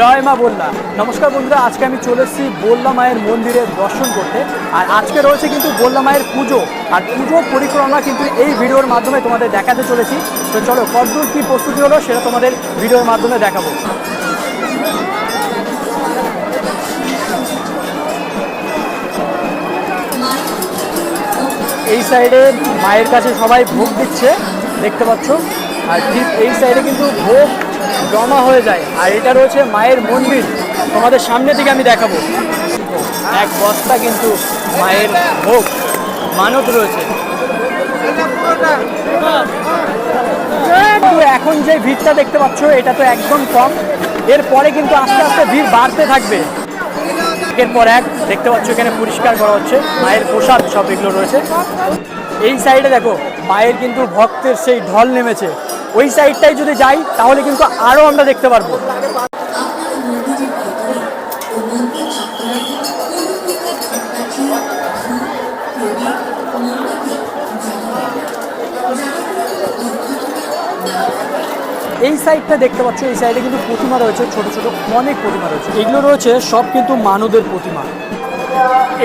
জয় মা বললা। নমস্কার বন্ধুরা, আজকে আমি চলে এসেছি বললা মায়ের মন্দিরে দর্শন করতে। আর আজকে রয়েছে কিন্তু বললা মায়ের পুজো। আর পুজো পরিক্রমা কিন্তু এই ভিডিওর মাধ্যমে তোমাদের দেখাতে চলেছি। তো চলো, কতদূর কী প্রস্তুতি হলো সেটা তোমাদের ভিডিওর মাধ্যমে দেখাবো। এই সাইডে মায়ের কাছে সবাই ভোগ দিচ্ছে, দেখতে পাচ্ছ। আর ঠিক এই সাইডে কিন্তু ভোগ জমা হয়ে যায়। আর এটা রয়েছে মায়ের মন্দির। তোমাদের সামনে থেকে আমি দেখাবো। এক বস্তা কিন্তু মায়ের ভোগ, মানত রয়েছে। এখন যে ভিড়টা দেখতে পাচ্ছ, এটা তো একদম কম। এরপরে কিন্তু আস্তে আস্তে ভিড় বাড়তে থাকবে। একের পর এক দেখতে পাচ্ছ এখানে পরিষ্কার করা হচ্ছে। মায়ের প্রসাদ সব এগুলো রয়েছে। এই সাইডে দেখো, মায়ের কিন্তু ভক্তের সেই ঢল নেমেছে। ওই সাইডটাই যদি যাই, তাহলে কিন্তু আরও আমরা দেখতে পারব। এই সাইডটা দেখতে পাচ্ছ, এই সাইডে কিন্তু প্রতিমা রয়েছে, ছোট ছোট অনেক প্রতিমা রয়েছে। এগুলো রয়েছে সব কিন্তু মানুদের প্রতিমা।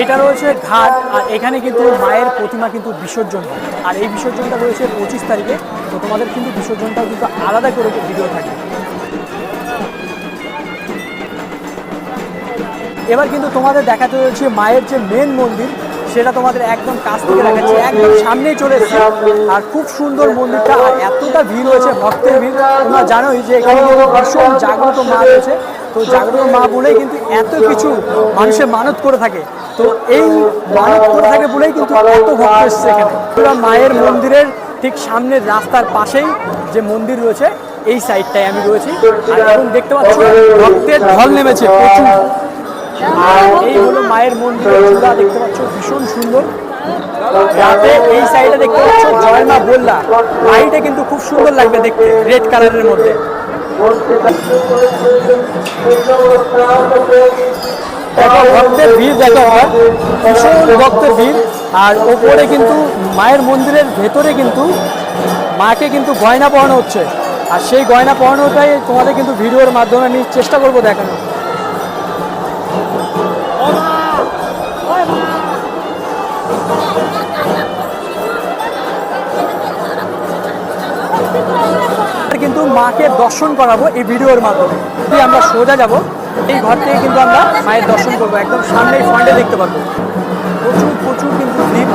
এটা রয়েছে ঘাট, আর এখানে কিন্তু মায়ের প্রতিমা কিন্তু বিসর্জন হয়। আর এই বিসর্জনটা রয়েছে পঁচিশ তারিখে। তো তোমাদের কিন্তু বিসর্জনটাও কিন্তু আলাদা করে ভিডিও থাকে। এবার কিন্তু তোমাদের দেখাতে রয়েছে মায়ের যে মেন মন্দির, সেটা তোমাদের একদম কাছ থেকে দেখাচ্ছি। একদম সামনেই চলে এসেছে। আর খুব সুন্দর মন্দিরটা, আর এতটা ভিড় হয়েছে ভক্তের ভিড়। তোমরা জানোই যে এখানে ভীষণ জাগ্রত মা রয়েছে। তো জাগ্রত মা বলেই কিন্তু এত কিছু মানুষের মানত করে থাকে। তো এই মানত করে থাকে বলেই কিন্তু এত ভক্ত এসছে এখানে। মায়ের মন্দিরের ঠিক সামনের রাস্তার পাশেই যে মন্দির রয়েছে, এই সাইডটায় আমি রয়েছি। আর এখন দেখতে পাচ্ছ, ভক্তের ঢল নেমেছে প্রচুর। এই হলো মায়ের মন্দির চূড়া, দেখতে পাচ্ছ, ভীষণ সুন্দর। রাতে এই সাইডে দেখতে পাচ্ছ, জয় মা বললা। লাইটে কিন্তু খুব সুন্দর লাগবে দেখতে, রেড কালারের মধ্যে। ভক্তের ভিড় দেখা হয়, ভীষণ ভক্তের ভিড়। আর ওপরে কিন্তু মায়ের মন্দিরের ভেতরে কিন্তু মাকে কিন্তু গয়না পরানো হচ্ছে। আর সেই গয়না পরানোটাই তোমাদের কিন্তু ভিডিওর মাধ্যমে আমি চেষ্টা করব দেখানো মাকে দর্শন করাবো এই ভিডিওর মাধ্যমে। যদি আমরা সোজা যাব। এই ঘর থেকে কিন্তু আমরা মায়ের দর্শন করব। একদম সামনেই ফ্রন্টে দেখতে পারব প্রচুর প্রচুর কিন্তু ভিড়।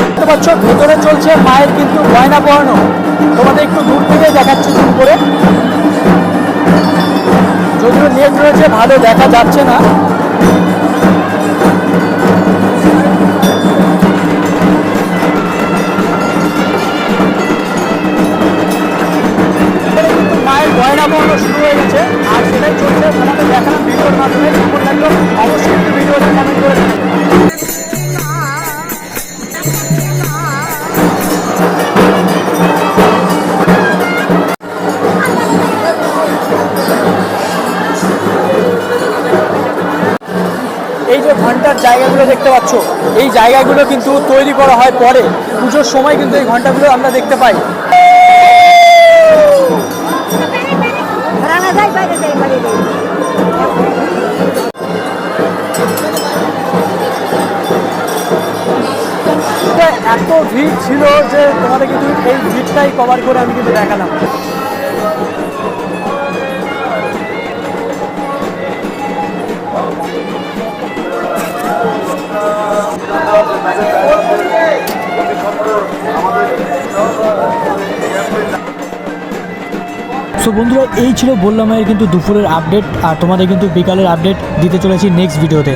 দেখতে পাচ্ছ, ভেতরে চলছে মায়ের কিন্তু গয়না পরানো। তোমাদের একটু দূর থেকে দেখাচ্ছি জুম করে যদিও নেট রয়েছে, ভালো দেখা যাচ্ছে না। মায়ের শুরু হয়ে গেছে। আর সেটাই চলছে। অবশ্যই এই যে ঘণ্টার জায়গাগুলো দেখতে পাচ্ছ, এই জায়গাগুলো কিন্তু তৈরি করা হয় পরে। পুজোর সময় কিন্তু এই ঘন্টাগুলো আমরা দেখতে পাই। এত ভিড় ছিল যে তোমাদের তুমি এই ভিড়টাই কভার করে আমি কিন্তু দেখালাম। সো বন্ধুরা, এই ছিল বললাম কিন্তু দুপুরের আপডেট আর তোমাদের কিন্তু বিকালের আপডেট দিতে চলেছি নেক্সট ভিডিওতে